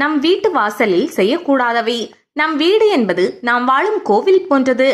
நம் வீட்டு வாசலில் செய்யக்கூடாதவை. நம் வீடு என்பது நாம் வாழும் கோவில் போன்றது.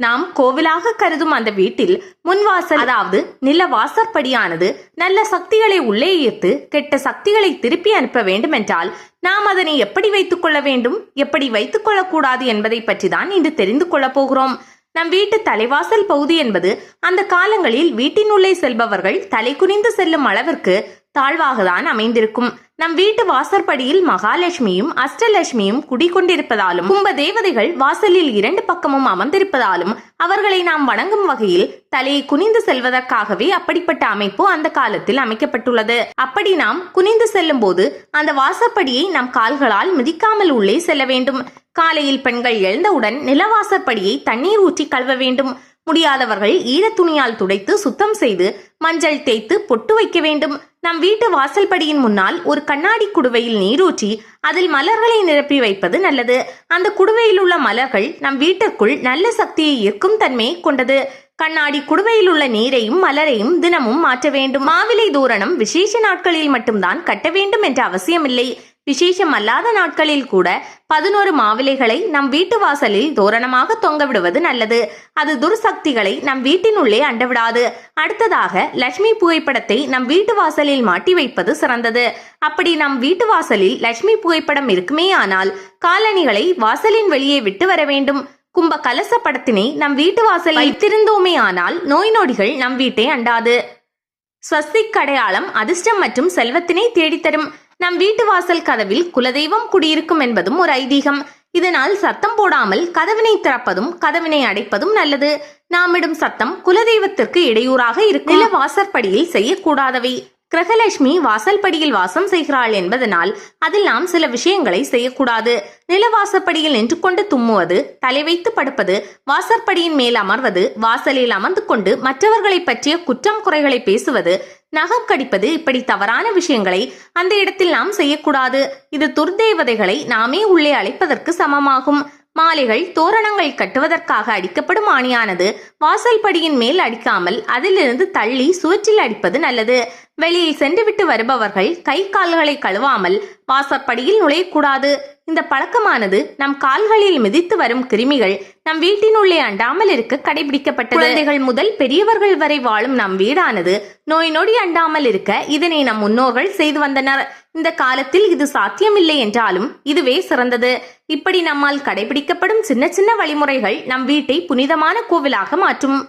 நாம் கோவிலாக கருதும் அந்த வீட்டில் முன்வாசல் அதாவது நில வாசற்படியானது நல்ல சக்திகளை உள்ளே ஈர்த்து கெட்ட சக்திகளை திருப்பி அனுப்ப வேண்டுமென்றால் நாம் அதனை எப்படி வைத்துக் கொள்ள வேண்டும் எப்படி வைத்துக் கொள்ளக்கூடாது என்பதை பற்றி தான் இன்று தெரிந்து கொள்ளப் போகிறோம். நம் வீட்டு தலைவாசல் பகுதி என்பது அந்த காலங்களில் வீட்டினுள்ளே செல்பவர்கள் தலை குனிந்து செல்லும் அளவிற்கு தாழ்வாகத்தான் அமைந்திருக்கும். நம் வீட்டு வாசற்படியில் மகாலட்சுமியும் அஷ்டலட்சுமியும் குடிகொண்டிருப்பதாலும் கும்ப தேவதைகள் வாசலில் இரண்டு பக்கமும் அமர்ந்திருப்பதாலும் அவர்களை நாம் வணங்கும் வகையில் தலையை குனிந்து செல்வதற்காகவே அப்படிப்பட்ட அமைப்பு அந்த காலத்தில் அமைக்கப்பட்டுள்ளது. அப்படி நாம் குனிந்து செல்லும் போது அந்த வாசற்படியை நம் கால்களால் மிதிக்காமல் உள்ளே செல்ல வேண்டும். காலையில் பெண்கள் எழுந்தவுடன் நிலவாசற்படியை தண்ணீர் ஊற்றி கழுவ வேண்டும். முடியாதவர்கள் ஈரத்துணியால் துடைத்து சுத்தம் செய்து மஞ்சள் தேய்த்து பொட்டு வைக்க வேண்டும். நம் வீட்டு வாசல்படியின் முன்னால் ஒரு கண்ணாடி குடுவையில் நீரூற்றி அதில் மலர்களை நிரப்பி வைப்பது நல்லது. அந்த குடுவையில் உள்ள மலர்கள் நம் வீட்டுக்குள் நல்ல சக்தியை ஈர்க்கும் தன்மையை கொண்டது. கண்ணாடி குடுவையில் உள்ள நீரையும் மலரையும் தினமும் மாற்ற வேண்டும். மாவிலை தூரணம் விசேஷ நாட்களில் மட்டும்தான் கட்ட வேண்டும் என்ற அவசியமில்லை. விசேஷம் அல்லாத நாட்களில் கூட பதினோரு மாவிலைகளை நம் வீட்டு வாசலில் தோரணமாக தொங்க விடுவது நல்லது. அது துர்சக்திகளை நம் வீட்டினுள்ளே அண்டவிடாது அடுத்ததாக லட்சுமி புகைப்படத்தை நம் வீட்டு வாசலில் மாட்டி வைப்பது சிறந்தது. அப்படி நம் வீட்டு வாசலில் லட்சுமி புகைப்படம் இருக்குமே ஆனால் காலணிகளை வாசலின் வெளியே விட்டு வர வேண்டும். கும்ப கலச படத்தினை நம் வீட்டு வாசலில் வைத்திருந்தோமே ஆனால் நோய் நொடிகள் நம் வீட்டை அண்டாது. ஸ்வஸ்திக் அடையாளம் அதிர்ஷ்டம் மற்றும் செல்வத்தினை தேடித்தரும். நம் வீட்டு வாசல் கதவில் குலதெய்வம் குடியிருக்கும் என்பதும் ஒரு ஐதீகம். இதனால் சத்தம் போடாமல் கதவினை திறப்பதும் கதவினை அடைப்பதும் நல்லது. நாமிடும் சத்தம் குலதெய்வத்திற்கு இடையூறாக இருக்கும். நில வாசற்படியில் செய்யக்கூடாதவை. கிரகலட்சுமி வாசல்படியில் வாசம் செய்கிறாள் என்பதனால் அதில் நாம் சில விஷயங்களை செய்யக்கூடாது. நிலவாசப்படியில் நின்று கொண்டு தும்முவது தலை வைத்து படுப்பது வாசற்படியின் மேல் அமர்வது வாசலில் அமர்ந்து கொண்டு மற்றவர்களை பற்றிய குற்றம் குறைகளை பேசுவது நகம் கடிப்பது இப்படி தவறான விஷயங்களை அந்த இடத்தில் நாம் செய்யக்கூடாது. இது துர்தேவதைகளை நாமே உள்ளே அழைப்பதற்கு சமமாகும். மாலைகள் தோரணங்கள் கட்டுவதற்காக அடிக்கப்படும் ஆணியானது வாசல்படியின் மேல் அடிக்காமல் அதிலிருந்து தள்ளி சுவற்றில் அடிப்பது நல்லது. வெளியில் சென்றுவிட்டு வருபவர்கள் கை கால்களை கழுவாமல் வாசற்படியில் நுழையக்கூடாது. இந்த பழக்கமானது நம் கால்களில் மிதித்து வரும் கிருமிகள் நம் வீட்டினுள்ளே அண்டாமல் இருக்க கடைபிடிக்கப்பட்டது. குழந்தைகள் முதல் பெரியவர்கள் வரை வாழும் நம் வீடானது நோய் நொடி அண்டாமல் இருக்க இதனை நம் முன்னோர்கள் செய்து வந்தனர். இந்த காலத்தில் இது சாத்தியமில்லை என்றாலும் இதுவே சிறந்தது. இப்படி நம்மால் கடைபிடிக்கப்படும் சின்ன சின்ன வழிமுறைகள் நம் வீட்டை புனிதமான கோவிலாக மாற்றும்.